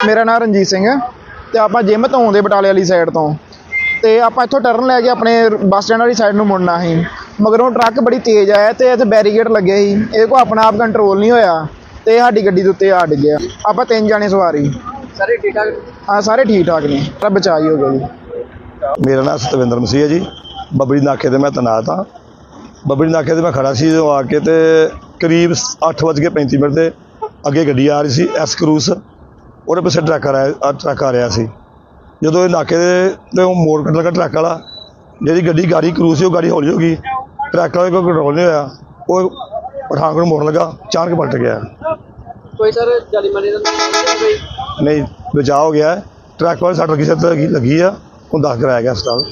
ਮੇਰਾ ਨਾਮ ਰਣਜੀਤ ਸਿੰਘ ਹੈ ਤੇ ਆਪਾਂ ਜਿਮ ਤੋਂ ਆਉਂਦੇ ਬਟਾਲੇ ਵਾਲੀ ਸਾਈਡ ਤੋਂ। ਤੇ ਆਪਾਂ ਇੱਥੋਂ ਟਰਨ ਲੈ ਕੇ ਆਪਣੇ ਬੱਸ ਸਟੈਂਡ ਵਾਲੀ ਸਾਈਡ ਨੂੰ ਮੁੜਨਾ ਸੀ। ਮਗਰੋਂ ਟਰੱਕ ਬੜੀ ਤੇਜ਼ ਆਇਆ ਤੇ ਇੱਥੇ ਬੈਰੀਕੇਡ ਲੱਗੇ ਸੀ। ਇਹ ਕੋ ਆਪਣਾ ਆਪ ਕੰਟਰੋਲ ਨਹੀਂ ਹੋਇਆ ਤੇ ਸਾਡੀ ਗੱਡੀ ਦੇ ਉੱਤੇ ਆ ਡਿੱਗਿਆ ਆਪਾਂ ਤਿੰਨ ਜਾਣੇ ਸਵਾਰੀ। ਸਾਰੇ ਠੀਕ ਠਾਕ? ਹਾਂ ਸਾਰੇ ਠੀਕ ਠਾਕ ਨੇ। ਰੱਬ ਬਚਾਈ ਹੋ ਗਿਆ ਜੀ। ਮੇਰਾ ਨਾਮ ਸਤਵਿੰਦਰ ਮਸੀਹ ਹੈ ਜੀ। ਬੱਬਰੀ ਨਾਕੇ ਤੇ ਮੈਂ ਤੈਨਾਤ ਹਾਂ। ਬੱਬਰੀ ਨਾਕੇ ਤੇ ਮੈਂ ਖੜਾ ਸੀ ਜਦੋਂ ਆ ਕੇ ਤੇ ਕਰੀਬ 8:35 ਮਿੰਟ ਤੇ ਅੱਗੇ ਗੱਡੀ ਆ ਰਹੀ ਸੀ ਐਸ ਕਰੂਸ ਉਹਦੇ ਪਿੱਛੇ ਟਰੱਕ ਆ ਰਿਹਾ ਟਰੱਕ ਆ ਰਿਹਾ ਸੀ। ਜਦੋਂ ਇਹ ਨਾਕੇ ਦੇ ਤੇ ਉਹ ਮੋੜ ਕੱਢ ਲਗਾ ਟਰੱਕ ਵਾਲਾ ਜਿਹੜੀ ਗੱਡੀ ਗਾੜੀ ਕਰੂਸ ਸੀ ਉਹ ਗਾੜੀ ਹੌਲੀ ਹੋ ਗਈ। ਟਰੱਕ ਵਾਲੇ ਕੋਲ ਕੰਟਰੋਲ ਨਹੀਂ ਹੋਇਆ। ਉਹ ਪਠਾਨਕੋਟ ਮੋੜ ਲਗਾ ਅਚਾਨਕ ਪਲਟ ਗਿਆ। ਕੋਈ ਸਰ ਜਾਲੀ ਮਾਰੀ ਦਾ ਨਹੀਂ ਬਚਾਅ ਹੋ ਗਿਆ। ਟਰੱਕ ਵਾਲੇ ਸੱਟ ਲੱਗੀ ਸੱਟ ਲੱਗੀ ਲੱਗੀ ਆ ਉਹ ਦਾਖਲ ਕਰਾਇਆ ਗਿਆ ਹਸਪਤਾਲ।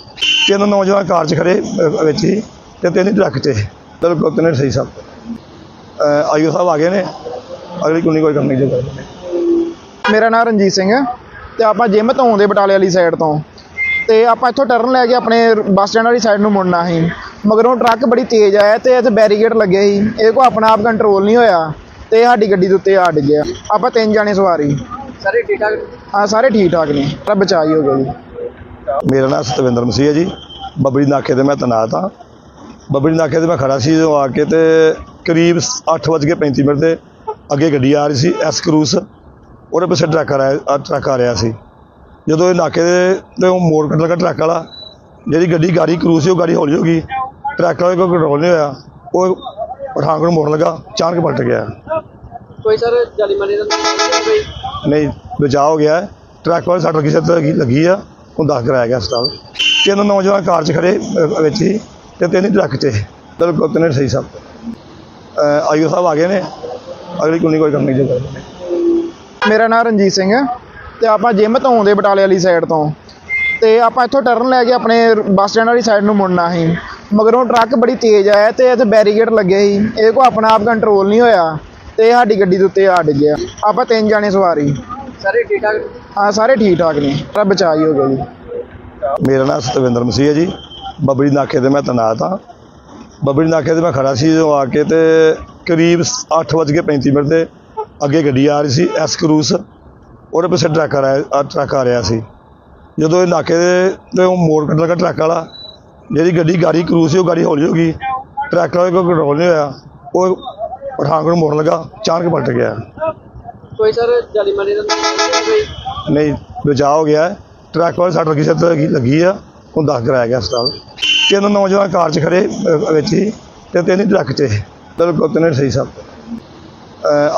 ਤਿੰਨ ਨੌਜਵਾਨ ਕਾਰ 'ਚ ਖੜੇ ਵਿੱਚ ਹੀ ਤੇ ਤਿੰਨ ਟਰੱਕ 'ਚ। ਬਿਲਕੁਲ ਤਿੰਨੇ ਸਹੀ ਸਭ। ਆਈਓ ਸਾਹਿਬ ਆ ਗਏ ਨੇ। ਅਗਲੀ ਕੋਈ ਕੋਈ ਕੰਮ ਨਹੀਂ ਜੋ ਮੇਰਾ ਨਾਮ ਰਣਜੀਤ ਸਿੰਘ ਹੈ ਤੇ ਆਪਾਂ ਜਿਮ ਤੋਂ ਆਉਂਦੇ ਬਟਾਲੇ ਵਾਲੀ ਸਾਈਡ ਤੋਂ। ਤੇ ਆਪਾਂ ਇੱਥੋਂ ਟਰਨ ਲੈ ਕੇ ਆਪਣੇ ਬੱਸ ਸਟੈਂਡ ਵਾਲੀ ਸਾਈਡ ਨੂੰ ਮੁੜਨਾ ਸੀ। ਮਗਰੋਂ ਟਰੱਕ ਬੜੀ ਤੇਜ਼ ਆਇਆ ਤੇ ਇੱਥੇ ਬੈਰੀਕੇਡ ਲੱਗੇ ਸੀ। ਇਹ ਕੋ ਆਪਣਾ ਆਪ ਕੰਟਰੋਲ ਨਹੀਂ ਹੋਇਆ ਤੇ ਸਾਡੀ ਗੱਡੀ ਦੇ ਉੱਤੇ ਆ ਡਿੱਗਿਆ ਆਪਾਂ ਤਿੰਨ ਜਾਣੇ ਸਵਾਰੀ। ਸਾਰੇ ਠੀਕ ਠਾਕ? ਹਾਂ ਸਾਰੇ ਠੀਕ ਠਾਕ ਨੇ। ਰੱਬ ਬਚਾਈ ਹੋ ਗਿਆ ਜੀ। ਮੇਰਾ ਨਾਮ ਸਤਵਿੰਦਰ ਮਸੀਹ ਹੈ ਜੀ। ਬੱਬਰੀ ਨਾਕੇ ਤੇ ਮੈਂ ਤੈਨਾਤ ਹਾਂ। ਬੱਬਰੀ ਨਾਕੇ ਤੇ ਮੈਂ ਖੜਾ ਸੀ ਜਦੋਂ ਆ ਕੇ ਤੇ ਕਰੀਬ 8:35 ਮਿੰਟ ਤੇ ਅੱਗੇ ਗੱਡੀ ਆ ਰਹੀ ਸੀ ਐਸ ਕਰੂਸ ਉਹਦੇ ਪਿੱਛੇ ਟਰੱਕ ਆ ਰਿਹਾ ਟਰੱਕ ਆ ਰਿਹਾ ਸੀ। ਜਦੋਂ ਇਹ ਨਾਕੇ ਦੇ ਤੇ ਉਹ ਮੋੜ ਕੱਢ ਲਗਾ ਟਰੱਕ ਵਾਲਾ ਜਿਹੜੀ ਗੱਡੀ ਗਾੜੀ ਕਰੂਸ ਸੀ ਉਹ ਗਾੜੀ ਹੌਲੀ ਹੋ ਗਈ। ਟਰੱਕ ਵਾਲੇ ਕੋਲ ਕੰਟਰੋਲ ਨਹੀਂ ਹੋਇਆ। ਉਹ ਪਠਾਨਕੋਟ ਮੋੜ ਲਗਾ ਅਚਾਨਕ ਪਲਟ ਗਿਆ। ਕੋਈ ਸਰ ਜਾਲੀ ਮਾਰੀ ਦਾ ਨਹੀਂ ਬਚਾਅ ਹੋ ਗਿਆ। ਟਰੱਕ ਵਾਲੇ ਸੱਟ ਲੱਗੀ ਸੱਟ ਲੱਗੀ ਆ। ਉਹ ਦਾਖਲ ਕਰਾਇਆ ਗਿਆ ਹਸਪਤਾਲ। ਤਿੰਨ ਨੌਜਵਾਨ ਕਾਰ 'ਚ ਖੜੇ ਵਿੱਚ ਹੀ ਤੇ ਤਿੰਨ ਟਰੱਕ 'ਚ। ਬਿਲਕੁਲ ਤਿੰਨੇ ਸਹੀ ਸਭ ਆਈਓ ਸਾਹਿਬ ਆ ਗਏ ਨੇ। ਅਗਲੀ ਕੋਈ ਕੋਈ ਕੰਮ ਨਹੀਂ ਜੋ ਕਰਦੇ ਨੇ ਮੇਰਾ ਨਾਮ ਰਣਜੀਤ ਸਿੰਘ ਹੈ ਤੇ ਆਪਾਂ ਜਿਮ ਤੋਂ ਆਉਂਦੇ ਬਟਾਲੇ ਵਾਲੀ ਸਾਈਡ ਤੋਂ। ਤੇ ਆਪਾਂ ਇੱਥੋਂ ਟਰਨ ਲੈ ਕੇ ਆਪਣੇ ਬੱਸ ਸਟੈਂਡ ਵਾਲੀ ਸਾਈਡ ਨੂੰ ਮੁੜਨਾ ਸੀ। ਮਗਰੋਂ ਟਰੱਕ ਬੜੀ ਤੇਜ਼ ਆਇਆ ਤੇ ਇੱਥੇ ਬੈਰੀਕੇਡ ਲੱਗੇ ਸੀ। ਇਹ ਕੋ ਆਪਣਾ ਆਪ ਕੰਟਰੋਲ ਨਹੀਂ ਹੋਇਆ ਤੇ ਸਾਡੀ ਗੱਡੀ ਦੇ ਉੱਤੇ ਆ ਡਿੱਗਿਆ ਆਪਾਂ ਤਿੰਨ ਜਾਣੇ ਸਵਾਰੀ। ਸਾਰੇ ਠੀਕ ਠਾਕ? ਹਾਂ ਸਾਰੇ ਠੀਕ ਠਾਕ ਨੇ। ਰੱਬ ਬਚਾਈ ਹੋ ਗਿਆ ਜੀ। ਮੇਰਾ ਨਾਮ ਸਤਵਿੰਦਰ ਮਸੀਹ ਹੈ ਜੀ। ਬੱਬਰੀ ਨਾਕੇ ਤੇ ਮੈਂ ਤੈਨਾਤ ਹਾਂ। ਬੱਬਰੀ ਨਾਕੇ ਤੇ ਮੈਂ ਖੜਾ ਸੀ ਜਦੋਂ ਆ ਕੇ ਤੇ ਕਰੀਬ 8:35 ਮਿੰਟ ਤੇ ਅੱਗੇ ਗੱਡੀ ਆ ਰਹੀ ਸੀ ਐਸ ਕਰੂਸ ਉਹਦੇ ਪਿੱਛੇ ਟਰੱਕ ਆ ਰਿਹਾ ਟਰੱਕ ਆ ਰਿਹਾ ਸੀ। ਜਦੋਂ ਇਹ ਨਾਕੇ ਦੇ ਤੇ ਉਹ ਮੋੜ ਕੱਢ ਲਗਾ ਟਰੱਕ ਵਾਲਾ ਜਿਹੜੀ ਗੱਡੀ ਗਾੜੀ ਕਰੂਸ ਸੀ ਉਹ ਗਾੜੀ ਹੌਲੀ ਹੋ ਗਈ। ਟਰੱਕ ਵਾਲੇ ਕੋਲ ਕੰਟਰੋਲ ਨਹੀਂ ਹੋਇਆ। ਉਹ ਪਠਾਨਕੋਟ ਮੋੜ ਲਗਾ ਅਚਾਨਕ ਪਲਟ ਗਿਆ। ਕੋਈ ਸਰ ਜਾਲੀ ਮਾਰੀ ਦਾ ਨਹੀਂ ਬਚਾਅ ਹੋ ਗਿਆ। ਟਰੱਕ ਵਾਲੇ ਸੱਟ ਲੱਗੀ ਸੱਟ ਲੱਗੀ ਆ। ਉਹ ਦਾਖਲ ਕਰਾਇਆ ਗਿਆ ਹਸਪਤਾਲ। ਤਿੰਨ ਨੌਜਵਾਨ ਕਾਰ 'ਚ ਖੜੇ ਵਿੱਚ ਹੀ ਤੇ ਤਿੰਨ ਹੀ ਟਰੱਕ 'ਚ। ਬਿਲਕੁਲ ਤਿੰਨੇ ਸਹੀ ਸਭ।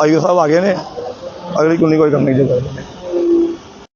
ਆਈਓ ਸਾਹਿਬ ਆ ਗਏ ਨੇ। ਅਗਲੀ ਕੋਈ ਕੋਈ ਕੰਮ ਨਹੀਂ ਜੋ ਕਰਦੇ। ਨੇ